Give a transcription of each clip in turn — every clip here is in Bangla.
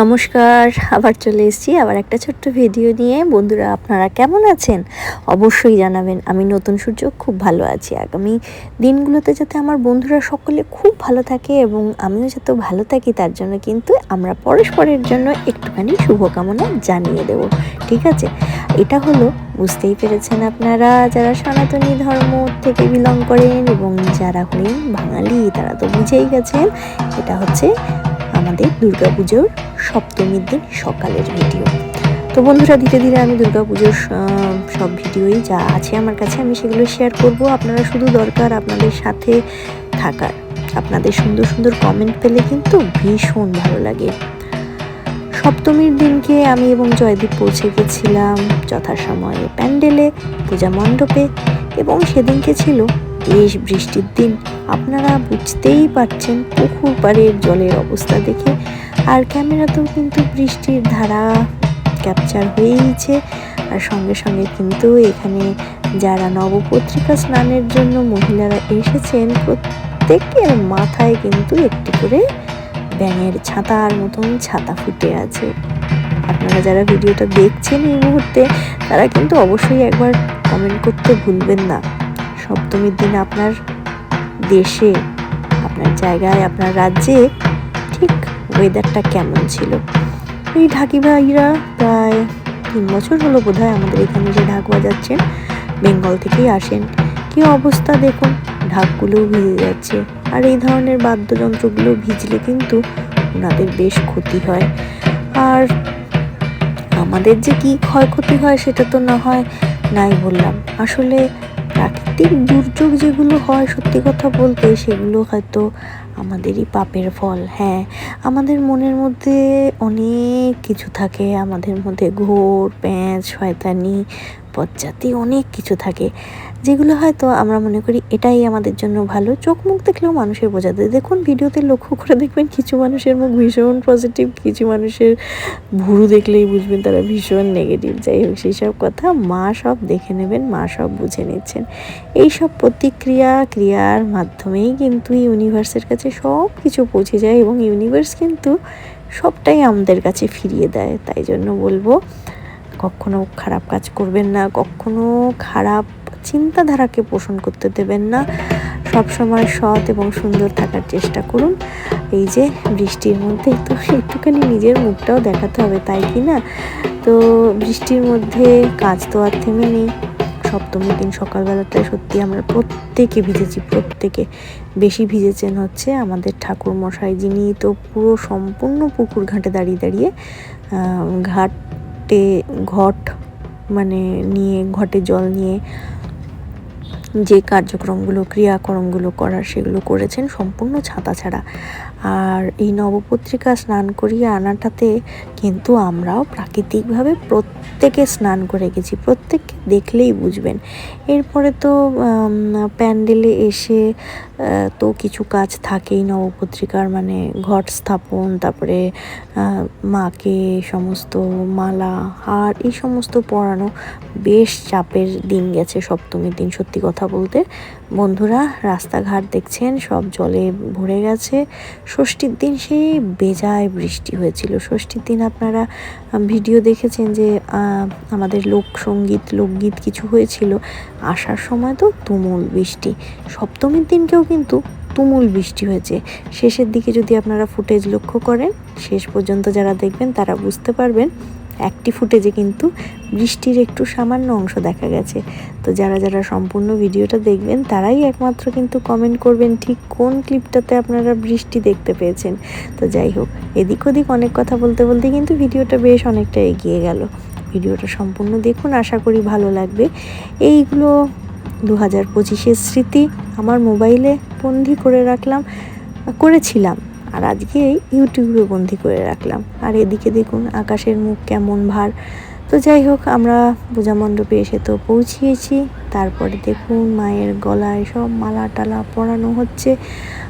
নমস্কার, আবার চলে এসেছি আবার একটা ছোট্ট ভিডিও নিয়ে। বন্ধুরা, আপনারা কেমন আছেন? অবশ্যই জানাবেন, আমি নতুন সূর্য, খুব ভালো আছি। আগামী দিনগুলোতে যাতে আমার বন্ধুরা সকলে খুব ভালো থাকে এবং আমিও যাতে ভালো থাকি, তার জন্য কিন্তু আমরা পরস্পরের জন্য একটুখানি শুভকামনা জানিয়ে দেব। ঠিক আছে? এটা হলো, বুঝতেই পেরেছেন আপনারা, যারা সনাতনী ধর্ম থেকে বিলং করেন এবং যারা হলেন বাঙালি, তারা তো বুঝেই গেছেন, এটা হচ্ছে আমাদের দুর্গাপুজোর সপ্তমীর দিন সকালের ভিডিও। তো বন্ধুরা, ধীরে ধীরে আমি দুর্গাপুজোর সব ভিডিওই যা আছে আমার কাছে, আমি সেগুলো শেয়ার করব। আপনারা শুধু দরকার আপনাদের সাথে থাকার। আপনাদের সুন্দর সুন্দর কমেন্ট পেলে কিন্তু ভীষণ ভালো লাগে। সপ্তমীর দিনকে আমি এবং জয়দীপ পৌঁছে গেছিলাম যথাসময়ে প্যান্ডেলে, পূজা মণ্ডপে এবং সেদিনকে ছিল বেশ বৃষ্টির দিন, আপনারা বুঝতেই পারছেন পুকুর পাড়ের জলের অবস্থা দেখে। আর ক্যামেরাতেও কিন্তু বৃষ্টির ধারা ক্যাপচার হয়েইছে। আর সঙ্গে সঙ্গে কিন্তু এখানে যারা নবপত্রিকা স্নানের জন্য মহিলারা এসেছেন, প্রত্যেকের মাথায় কিন্তু একটি করে ব্যাঙের ছাতার মতন ছাতা ফুটে আছে। আপনারা যারা ভিডিওটা দেখছেন এই মুহূর্তে, তারা কিন্তু অবশ্যই একবার কমেন্ট করতে ভুলবেন না। সপ্তমীর দিন আপনার দেশে, আপনার জায়গায়, আপনার রাজ্যে ঠিক ওয়েদারটা কেমন ছিল? এই ঢাকি ভাইরা প্রায় তিন বছর হলো বোধ হয় আমাদের এখানে যে ঢাক বাজাচ্ছেন বেঙ্গল থেকেই আসেন। কি অবস্থা দেখুন ঢাকগুলোও ভিজে যাচ্ছে। আর এই ধরনের বাদ্যযন্ত্রগুলো ভিজলে কিন্তু ওনাদের বেশ ক্ষতি হয়। আর আমাদের যে কি ক্ষয়ক্ষতি হয় সেটা তো না হয়, নাই বললাম। আসলে প্রাকৃতিক দুর্যোগ যেগুলো হয়, সত্যি কথা বলতে সেগুলো হয়তো আমাদেরই পাপের ফল। হ্যাঁ আমাদের মনের মধ্যে অনেক কিছু থাকে। আমাদের মধ্যে ঘোর, প্যাঁচ, শয়তানি পশ্চাতে অনেক কিছু থাকে, যেগুলো হয়তো আমরা মনে করি এটাই আমাদের জন্য ভালো। চোখ মুখ দেখলেও মানুষের বোঝা বোঝাতে দেখুন ভিডিওতে লক্ষ্য করে দেখবেন কিছু মানুষের মুখ ভীষণ পজিটিভ কিছু মানুষের ভুরু দেখলেই বুঝবেন তারা ভীষণ নেগেটিভ যাই হোক সেই সব কথা মা সব দেখে নেবেন, মা সব বুঝে নিচ্ছেন। এই সব প্রতিক্রিয়া, ক্রিয়ার মাধ্যমেই কিন্তু ইউনিভার্সের কাছে সব কিছু পৌঁছে যায় এবং ইউনিভার্স কিন্তু সবটাই আমাদের কাছে ফিরিয়ে দেয়। তাই জন্য বলব কখনো খারাপ কাজ করবেন না, কখনো খারাপ চিন্তাধারাকে পোষণ করতে দেবেন না। সব সময় সৎ এবং সুন্দর থাকার চেষ্টা করুন। এই যে বৃষ্টির মধ্যে, তো একটুখানি নিজের মুখটাও দেখাতে হবে, তাই কি না? তো বৃষ্টির মধ্যে কাজ তো আর থেমে নেই। সপ্তমীর দিন সকালবেলাটায় সত্যি আমরা প্রত্যেকে ভিজেছি, প্রত্যেকে। বেশি ভিজেছেন হচ্ছে আমাদের ঠাকুর মশাই যিনি তো পুরো সম্পূর্ণ পুকুর ঘাটে দাঁড়িয়ে দাঁড়িয়ে ঘাটে ঘট মানে নিয়ে, ঘটে জল নিয়ে যে কার্যক্রমগুলো, ক্রিয়াকর্মগুলো করার সেগুলো করেছেন সম্পূর্ণ ছাতা ছাড়া আর এই নবপত্রিকা স্নান করিয়ে আনাটাতে কিন্তু আমরাও প্রাকৃতিকভাবে প্রত্যেকে স্নান করে গেছি। প্রত্যেককে দেখলেই বুঝবেন। এরপরে তো প্যান্ডেলে এসে তো কিছু কাজ থাকেই নবপত্রিকার মানে ঘট স্থাপন, তারপরে মাকে সমস্ত মালা আর এই সমস্ত পড়ানো বেশ চাপের দিন গেছে সপ্তমীর দিন, সত্যি কথা বলতে। বন্ধুরা, রাস্তাঘাট দেখছেন, সব জলে ভরে গেছে। ষষ্ঠীর দিন সেই বেজায় বৃষ্টি হয়েছিল। ষষ্ঠীর দিন আপনারা ভিডিও দেখেছেন যে আমাদের লোকসঙ্গীত লোকগীত কিছু হয়েছিল। আসার সময় তো তুমুল বৃষ্টি। সপ্তমীর দিনকেও কিন্তু তুমুল বৃষ্টি হয়েছে। শেষের দিকে যদি আপনারা ফুটেজ লক্ষ্য করেন, শেষ পর্যন্ত যারা দেখবেন তারা বুঝতে পারবেন একটি ফুটেজে কিন্তু বৃষ্টির একটু সামান্য অংশ দেখা গেছে। তো যারা যারা সম্পূর্ণ ভিডিওটা দেখবেন, তারাই একমাত্র কিন্তু কমেন্ট করবেন ঠিক কোন ক্লিপটাতে আপনারা বৃষ্টি দেখতে পেয়েছেন। তো যাই হোক, এদিক ওদিক অনেক কথা বলতে বলতে কিন্তু ভিডিওটা বেশ অনেকটা এগিয়ে গেল। ভিডিওটা সম্পূর্ণ দেখুন, আশা করি ভালো লাগবে। এইগুলো দু হাজার পঁচিশের স্মৃতি আমার মোবাইলে বন্দি করে রাখলাম, করেছিলাম। আর আজকে ইউটিউবে বন্দি করে রাখলাম। আর এদিকে দেখুন আকাশের মুখ কেমন ভার। তো যাই হোক, আমরা পূজা মণ্ডপে এসে তো পৌঁছিয়েছি। তারপরে দেখুন মায়ের গলায় সব মালা টালা পরানো হচ্ছে।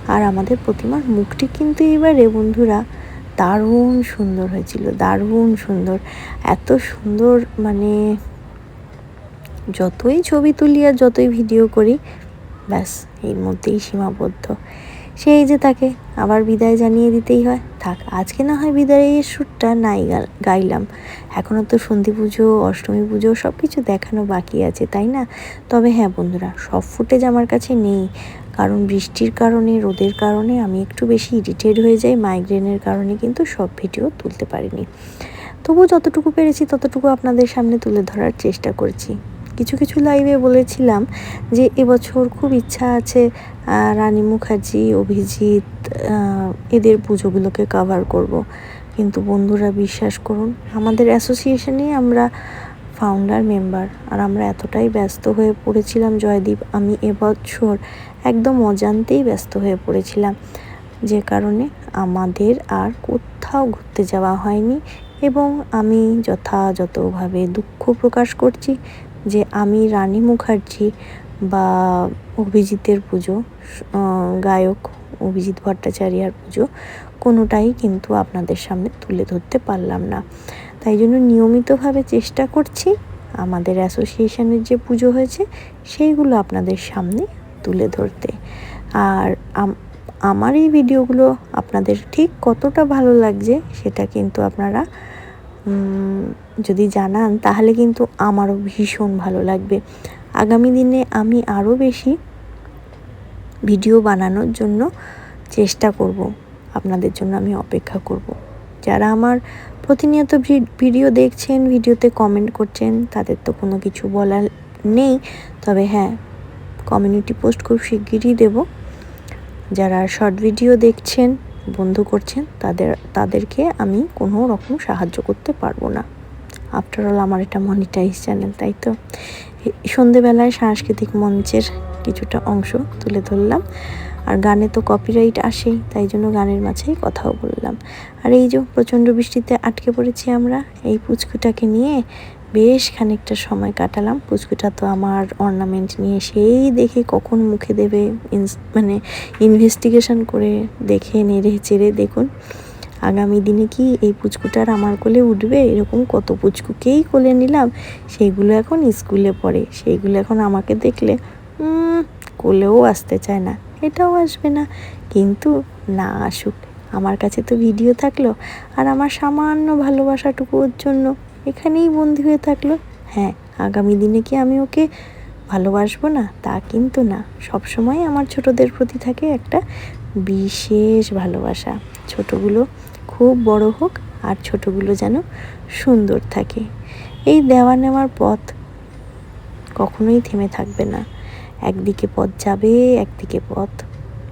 আর আমাদের প্রতিমার মুখটি কিন্তু এবারে বন্ধুরা দারুণ সুন্দর হয়েছিল, দারুণ সুন্দর। এত সুন্দর মানে যতই ছবি তুলি আর যতই ভিডিও করি, ব্যাস এর মধ্যেই সীমাবদ্ধ। সেই যে তাকে আবার বিদায় জানিয়ে দিতেই হয়। থাক, আজকে না হয় বিদায়ের সুরটা নাই গাইলাম। এখনও তো সন্ধি পুজো, অষ্টমী পুজো সব কিছু দেখানো বাকি আছে, তাই না? তবে হ্যাঁ বন্ধুরা, সব ফুটেজ আমার কাছে নেই। কারণ বৃষ্টির কারণে, রোদের কারণে আমি একটু বেশি ইরিটেড হয়ে যাই মাইগ্রেনের কারণে কিন্তু সব ভিডিও তুলতে পারিনি। তবু যতটুকু পেরেছি, ততটুকু আপনাদের সামনে তুলে ধরার চেষ্টা করছি। কিছু কিছু লাইভে বলেছিলাম যে এবছর খুব ইচ্ছা আছে রানী মুখার্জি, অভিজিৎ এদের পুজোগুলোকে কভার করব। কিন্তু বন্ধুরা বিশ্বাস করুন, আমাদের অ্যাসোসিয়েশনেই আমরা ফাউন্ডার মেম্বার আর আমরা এতটাই ব্যস্ত হয়ে পড়েছিলাম জয়দীপ, আমি এবছর একদম অজান্তেই ব্যস্ত হয়ে পড়েছিলাম যে কারণে আমাদের আর কোথাও ঘুরতে যাওয়া হয়নি এবং আমি যথাযথভাবে দুঃখ প্রকাশ করছি যে আমি রানী মুখার্জি বা অভিজিতের পুজো গায়ক অভিজিৎ ভট্টাচার্যার পুজো, কোনোটাই কিন্তু আপনাদের সামনে তুলে ধরতে পারলাম না। তাই জন্য নিয়মিতভাবে চেষ্টা করছি আমাদের অ্যাসোসিয়েশনের যে পুজো হয়েছে, সেইগুলো আপনাদের সামনে তুলে ধরতে। আর আমার এই ভিডিওগুলো আপনাদের ঠিক কতটা ভালো লাগছে, সেটা কিন্তু আপনারা যদি জানান, তাহলে কিন্তু আমারও ভীষণ ভালো লাগবে। আগামী দিনে আমি আরও বেশি ভিডিও বানানোর জন্য চেষ্টা করব। আপনাদের জন্য আমি অপেক্ষা করব। যারা আমার প্রতিনিয়ত ভিডিও দেখছেন, ভিডিওতে কমেন্ট করছেন, তাদের তো কোনো কিছু বলার নেই। তবে হ্যাঁ কমিউনিটি পোস্ট খুব শিগগিরই দেব। যারা শর্ট ভিডিও দেখছেন বন্ধ করছেন, তাদের, তাদেরকে আমি কোনো রকম সাহায্য করতে পারব না। আফটার অল আমার এটা মনিটাইজ চ্যানেল তাই তো? সন্ধেবেলায় সাংস্কৃতিক মঞ্চের কিছুটা অংশ তুলে ধরলাম। আর গানে তো কপিরাইট আসেই, তাই জন্য গানের মাঝেই কথাও বললাম। আর এই যে প্রচণ্ড বৃষ্টিতে আটকে পড়েছি আমরা, এই পুচকুটাকে নিয়ে বেশ খানিকটা সময় কাটালাম। পুচকুটা তো আমার অর্নামেন্ট নিয়ে সেই দেখে কখন মুখে দেবে মানে ইনভেস্টিগেশন করে দেখে নেড়ে চেড়ে দেখুন। আগামী দিনে কি এই পুচকুটার আমার কোলে উঠবে? এরকম কত পুচকুকেই কোলে নিলাম? সেইগুলো এখন স্কুলে পড়ে, সেইগুলো এখন আমাকে দেখলে কোলেও আসতে চায় না। এটাও আসবে না। কিন্তু না আসুক, আমার কাছে তো ভিডিও থাকল আর আমার সামান্য ভালোবাসাটুকু ওর জন্য এখানেই বন্দি হয়ে থাকল। হ্যাঁ আগামী দিনে কি আমি ওকে ভালোবাসবো না? তা কিন্তু না। সবসময় আমার ছোটদের প্রতি থাকে একটা বিশেষ ভালোবাসা। ছোটগুলো খুব বড় হোক আর ছোটগুলো যেন সুন্দর থাকে। এই দেওয়া নেওয়ার পথ কখনোই থেমে থাকবে না। একদিকে পথ যাবে, একদিকে পথ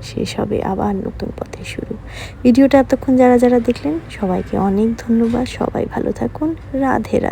শেষ হবে, আবার নতুন পথে শুরু। ভিডিওটা এতক্ষণ যারা যারা দেখলেন, সবাইকে অনেক ধন্যবাদ। সবাই ভালো থাকুন। রাধে রাধে।